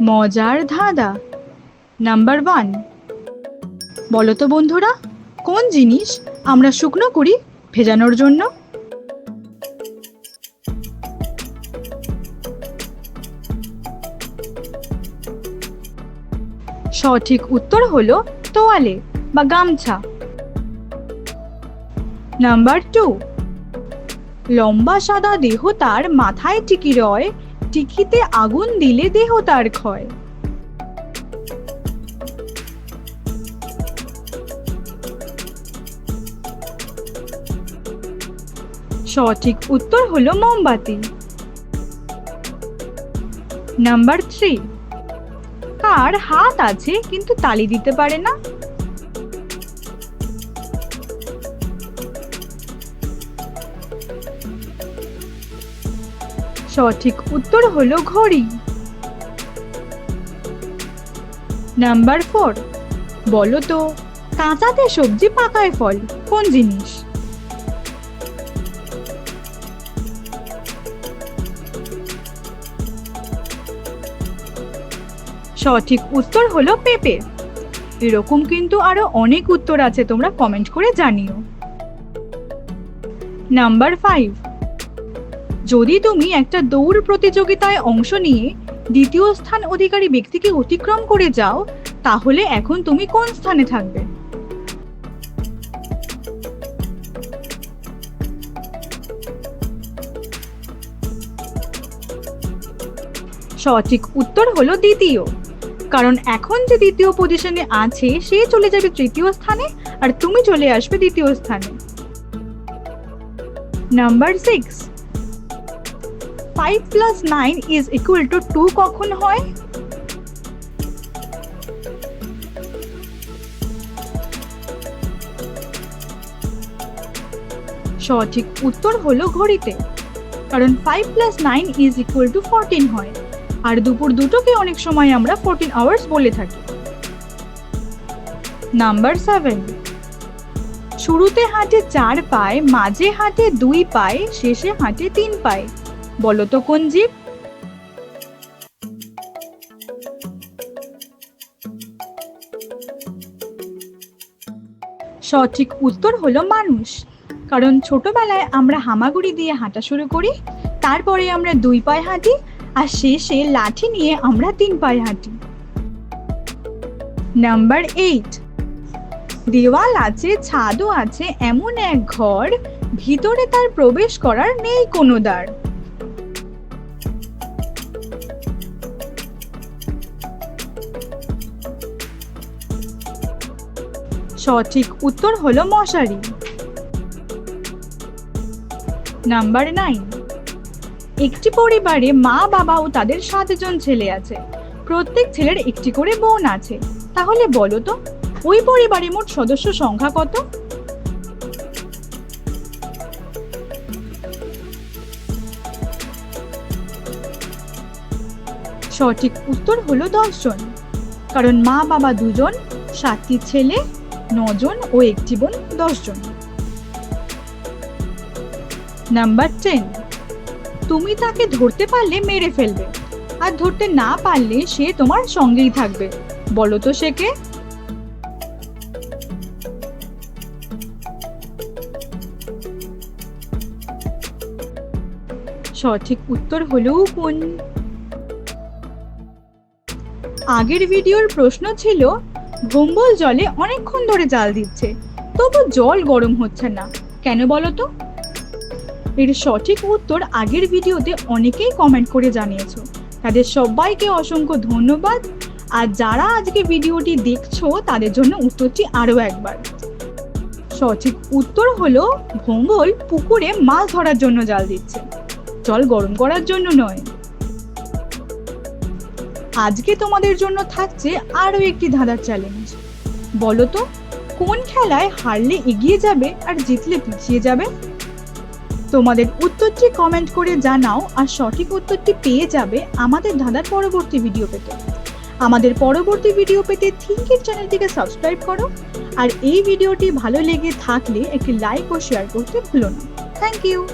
মজার ধাঁধা। Number one বলো তো বন্ধুরা, কোন জিনিস আমরা শুকনো করি ভেজানোর জন্য? সঠিক উত্তর হলো তোয়ালে বা গামছা। নাম্বার টু লম্বা সাদা দেহ তার মাথায় টিকি রয় টিকিতে আগুন দিলে দেহ তার ক্ষয়। সঠিক উত্তর হলো মোমবাতি। নাম্বার থ্রি, কার হাত আছে কিন্তু তালি দিতে পারে না? সঠিক উত্তর হলো ঘড়ি। নাম্বার ফোর, বলো তো, কাঁচাতে সবজি পাকায় ফল, কোন জিনিস? সঠিক উত্তর হলো পেঁপে। এরকম কিন্তু আরও অনেক উত্তর আছে, তোমরা কমেন্ট করে জানিও। নাম্বার ফাইভ যদি তুমি একটা দৌড় প্রতিযোগিতায় অংশ নিয়ে দ্বিতীয় স্থান অধিকারী ব্যক্তিকে অতিক্রম করে যাও, তাহলে এখন তুমি কোন স্থানে থাকবে? সঠিক উত্তর হলো দ্বিতীয়। কারণ এখন যে দ্বিতীয় পজিশনে আছে, সে চলে যাবে তৃতীয় স্থানে আর তুমি চলে আসবে দ্বিতীয় স্থানে। Number six five plus nine is equal to two কখন হয়? সঠিক উত্তর হলো ঘড়িতে, কারণ five plus nine is equal to fourteen হয়। আর দুপুর দুটোকে অনেক সময় আমরা ফোরটিন আওয়ার্স বলে থাকি। নাম্বার সেভেন শুরুতে হাঁটে চার পায়ে, মাঝে হাঁটে দুই পায়ে, শেষে হাঁটে তিন পায়ে। বলো তো, কোন জীব? সঠিক উত্তর হলো মানুষ। কারণ ছোটবেলায় আমরা হামাগুড়ি দিয়ে হাঁটা শুরু করি, তারপরে আমরা দুই পায়ে হাঁটি, আর শেষে লাঠি নিয়ে আমরা তিন পায়ে হাঁটি। নাম্বার এইট দেওয়াল আছে, ছাদও আছে, এমন এক ঘর, ভিতরে তার প্রবেশ করার নেই কোনো দ্বার। সঠিক উত্তর হলো মশারি। Number nine. একটি পরিবারে মা, বাবা ও তাদের সাতজন ছেলে আছে। প্রত্যেক ছেলের একটি করে বোন আছে। তাহলে বলো তো, ওই পরিবারে মোট সদস্য সংখ্যা কত? সঠিক উত্তর হলো দশজন। কারণ মা, বাবা দুজন, সাতটি ছেলে নজন ও একটি বোন দশজন। নাম্বার টেন তুমি তাকে ধরতে পারলে মেরে ফেলবে, আর ধরতে না পারলে সে তোমার সঙ্গেই থাকবে। বলো তো সে কে? সঠিক উত্তর হলো কোন। আগের ভিডিওর প্রশ্ন ছিল ভম্বল জলে অনেকক্ষণ ধরে জাল দিচ্ছে। তবু জল গরম হচ্ছে না। কেন বলো তো এর সঠিক উত্তর আগের ভিডিওতে অনেকেই কমেন্ট করে জানিয়েছো। তাদের সবাইকে অসংখ্য ধন্যবাদ। আর যারা আজকে ভিডিওটি দেখছ, তাদের জন্য উত্তরটি আরও একবার। সঠিক উত্তর হলো ভোম্বল পুকুরে মাছ ধরার জন্য জাল দিচ্ছে। জল গরম করার জন্য নয়। আজকে তোমাদের জন্য থাকছে আরও একটি ধাঁধার চ্যালেঞ্জ বলো তো, কোন খেলায় হারলে এগিয়ে যাবে আর জিতলে পিছিয়ে যাবে? তোমাদের উত্তরটি কমেন্ট করে জানাও আর সঠিক উত্তরটি পেয়ে যাবে আমাদের ধাঁধার পরবর্তী ভিডিও পেতে। আমাদের পরবর্তী ভিডিও পেতে থিঙ্কের চ্যানেলটিকে সাবস্ক্রাইব করো আর এই ভিডিওটি ভালো লেগে থাকলে একটি লাইক ও শেয়ার করতে ভুলো না। Thank you